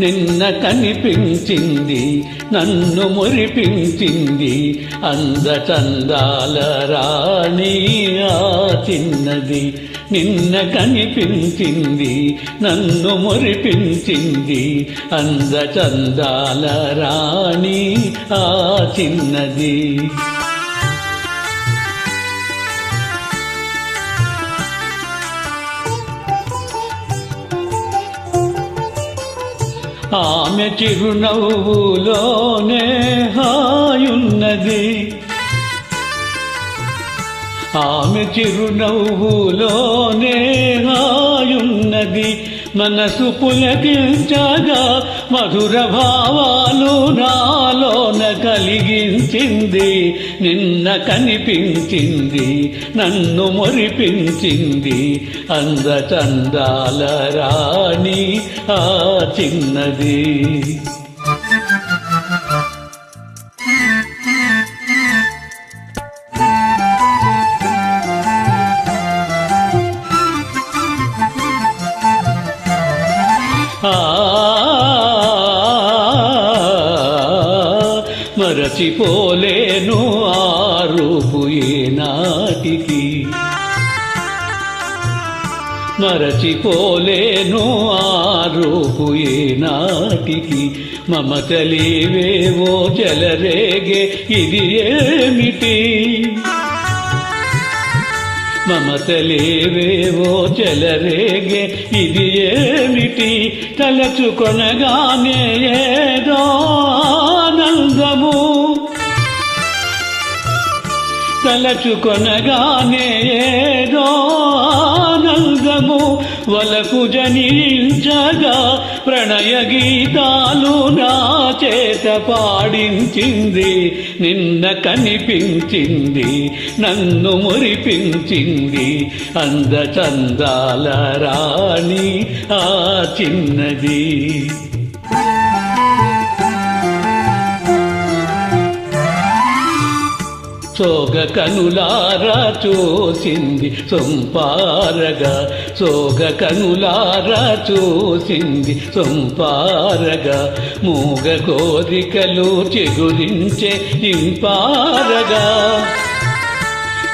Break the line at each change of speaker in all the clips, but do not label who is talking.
నిన్న కనిపించింది నన్ను మురిపించింది అందచందాల రాణి ఆ చిన్నది. నిన్న కనిపించింది నన్ను మురిపించింది అందచందాల రాణి ఆ చిన్నది. ఆమె చిరునవ్వులోనే హాయున్నది. ఆమె చిరునవ్వులోనే హాయున్నది. మనసు పులకించగా మధుర భావాలు నాలోన కలిగించింది నిన్న కనిపించింది నన్ను మురిపించింది. అందచందాల రాణి ఆ చిన్నది. మరచిపోలేను ఆ రూపు ఏనాటికి. మరచిపోలేను ఆ రూపు ఏనాటికి. మమతలేవేవో జలరేగే ఇది ఏమిటి? మమతలేవేవో చెలరేగే ఇది ఏమిటి? తలచుకొనగానే ఏదో ఆనందము. తలచుకొనగానే ఏదో ఆనందము వలకు జనించగా ప్రణయ గీతాలు నా చేత పాడించింది నిన్న కనిపించింది నన్ను మురిపించింది అందచందాల రాణి ఆ చిన్నది. సోగ కనులారా చూసింది సొంపారగా. సోగ కనులారా చూసింది సొంపారగా. మూగ కోరికలు చిగురించే ఇంపారగా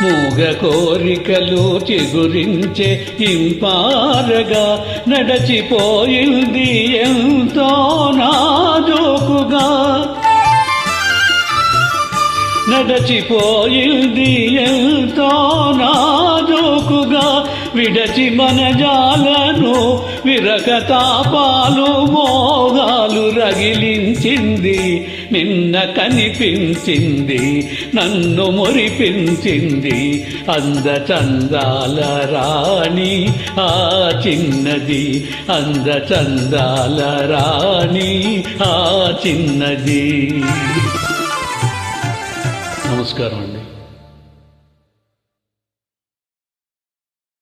మూగ కోరికలు చిగురించే ఇంపారగా నడచిపోయింది ఎంతో గడచిపోయింది ఎంతో నాజోకుగా. విడచి మన జాలను విరకతాపాలు మోగాలు రగిలించింది. నిన్న కనిపించింది నన్ను మురిపించింది. అందచందాల రాణి ఆ చిన్నది. అందచందాల రాణి ఆ చిన్నది. నమస్కారం అండి.